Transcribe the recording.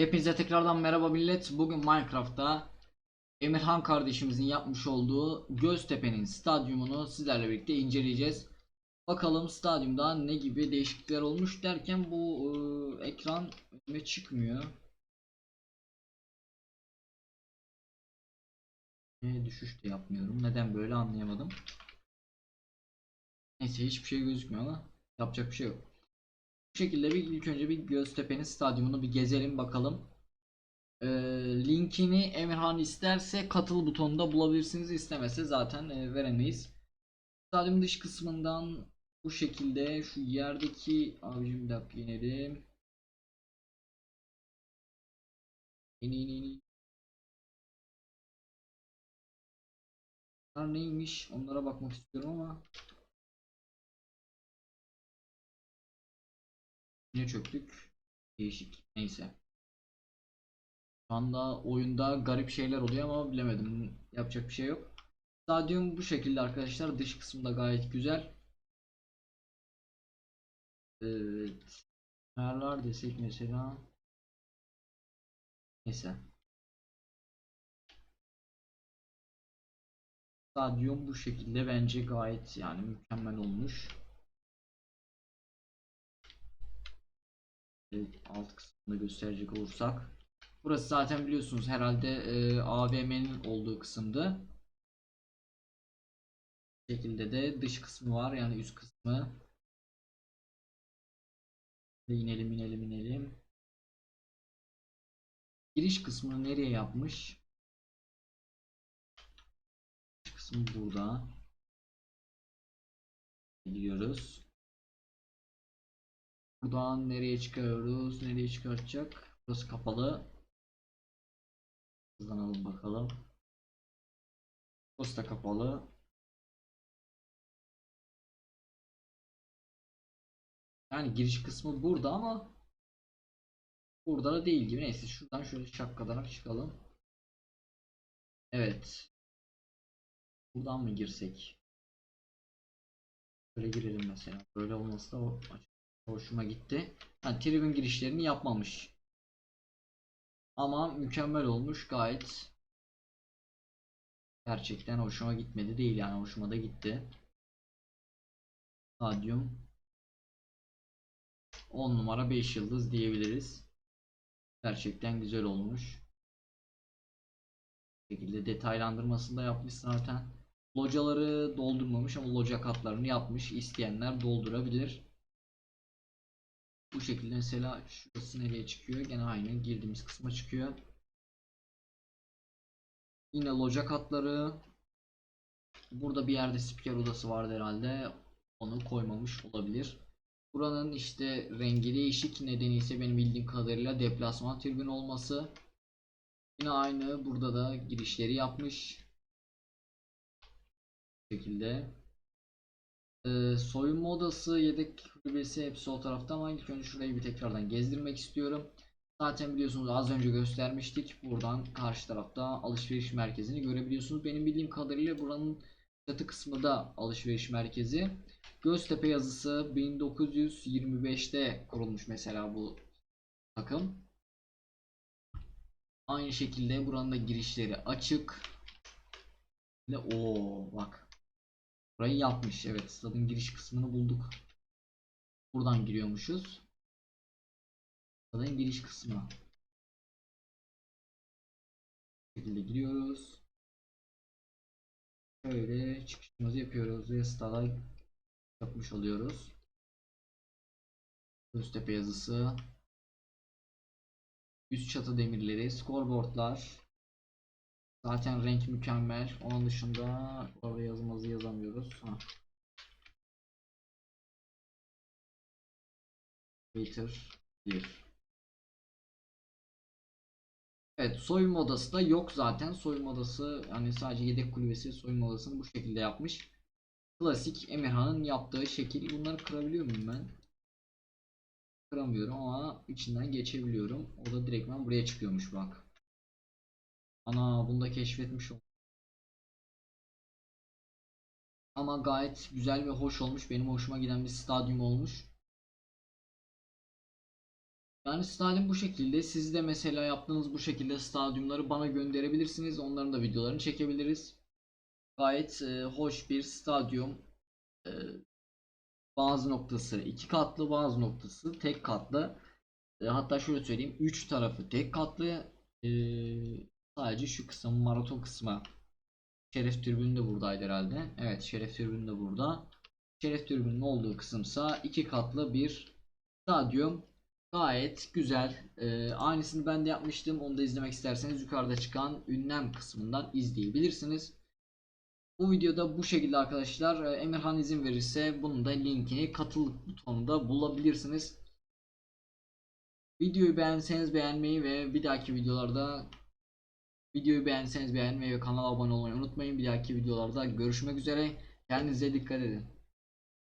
Hepinize tekrardan merhaba millet. Bugün Minecraft'ta Emirhan kardeşimizin yapmış olduğu Göztepe'nin stadyumunu sizlerle birlikte inceleyeceğiz. Bakalım stadyumda ne gibi değişiklikler olmuş derken bu e, ekran önüme çıkmıyor. E, düşüş de yapmıyorum. Neden böyle anlayamadım. Neyse hiçbir şey gözükmüyor ama yapacak bir şey yok. Bu şekilde bir ilk önce bir Göztepe'nin stadyumunu bir gezelim bakalım. Ee, linkini Emirhan isterse katıl butonunda bulabilirsiniz. İstemese zaten e, veremeyiz. Stadyum dış kısmından bu şekilde şu yerdeki abicim bir dakika inelim. İn in in. in. Bunlar neymiş? Onlara bakmak istiyorum ama Yine çöktük. Değişik. Neyse. Şu anda oyunda garip şeyler oluyor ama bilemedim. Yapacak bir şey yok. Stadyum bu şekilde arkadaşlar. Dış kısmı da gayet güzel. Evet. Ayarlar desek mesela. Neyse. Stadyum bu şekilde bence gayet yani mükemmel olmuş. Alt kısmını gösterecek olursak. Burası zaten biliyorsunuz herhalde e, AVM'nin olduğu kısımdı. Bu şekilde de dış kısmı var yani üst kısmı. İnelim inelim inelim. Giriş kısmını nereye yapmış? Giriş kısmı burada. Gidiyoruz. Buradan nereye çıkarıyoruz? Nereye çıkartacak? Burası kapalı. Hızlanalım bakalım. Burası da kapalı. Yani giriş kısmı burada ama burada da değil gibi. Neyse şuradan şöyle şapkadan çıkalım. Evet. Buradan mı girsek? Böyle girelim mesela. Böyle olması da o Hoşuma gitti. Yani tribün girişlerini yapmamış. Ama mükemmel olmuş gayet. Gerçekten hoşuma gitmedi değil yani hoşuma da gitti. Stadyum 10 numara 5 yıldız diyebiliriz. Gerçekten güzel olmuş. Bu şekilde detaylandırmasını da yapmış zaten. Locaları doldurmamış ama loca katlarını yapmış. İsteyenler doldurabilir. Bu şekilde mesela şurası nereye çıkıyor? Gene aynı girdiğimiz kısma çıkıyor. Yine loca katları. Burada bir yerde spiker odası vardı herhalde. Onu koymamış olabilir. Buranın işte rengi değişik nedeni ise benim bildiğim kadarıyla deplasman tribün olması. Yine aynı burada da girişleri yapmış. Bu şekilde. Ee, soyunma odası, yedek kulübesi hepsi o tarafta ama ilk önce şurayı bir tekrardan gezdirmek istiyorum. Zaten biliyorsunuz az önce göstermiştik. Buradan karşı tarafta alışveriş merkezini görebiliyorsunuz. Benim bildiğim kadarıyla buranın çatı kısmı da alışveriş merkezi. Göztepe yazısı 1925'te kurulmuş mesela bu takım. Aynı şekilde buranın da girişleri açık. Ve o bak Burayı yapmış. Evet. Stadın giriş kısmını bulduk. Buradan giriyormuşuz. Stadın giriş kısmı. Bu şekilde giriyoruz. Şöyle çıkışımızı yapıyoruz ve stada yapmış oluyoruz. Göztepe yazısı. Üst çatı demirleri, scoreboardlar, Zaten renk mükemmel. Onun dışında orada yazımızı yazamıyoruz. Ha. Twitter 1 Evet soyunma odası da yok zaten. Soyunma odası yani sadece yedek kulübesi soyunma odasını bu şekilde yapmış. Klasik Emirhan'ın yaptığı şekil. Bunları kırabiliyor muyum ben? Kıramıyorum ama içinden geçebiliyorum. O da direktmen buraya çıkıyormuş bak. Ana bunu da keşfetmiş oldum. Ama gayet güzel ve hoş olmuş. Benim hoşuma giden bir stadyum olmuş. Yani stadyum bu şekilde. Siz de mesela yaptığınız bu şekilde stadyumları bana gönderebilirsiniz. Onların da videolarını çekebiliriz. Gayet e, hoş bir stadyum. E, bazı noktası iki katlı, bazı noktası tek katlı. E, hatta şöyle söyleyeyim, üç tarafı tek katlı. E, sadece şu kısım maraton kısmı. Şeref tribünü de buradaydı herhalde. Evet, şeref tribünü de burada. Şeref tribünün olduğu kısımsa iki katlı bir stadyum. Gayet güzel. Ee, aynısını ben de yapmıştım. Onu da izlemek isterseniz yukarıda çıkan ünlem kısmından izleyebilirsiniz. Bu videoda bu şekilde arkadaşlar. Ee, Emirhan izin verirse bunun da linkini katıl butonunda bulabilirsiniz. Videoyu beğenseniz beğenmeyi ve bir dahaki videolarda videoyu beğenseniz beğenmeyi ve kanala abone olmayı unutmayın. Bir dahaki videolarda görüşmek üzere. Kendinize dikkat edin.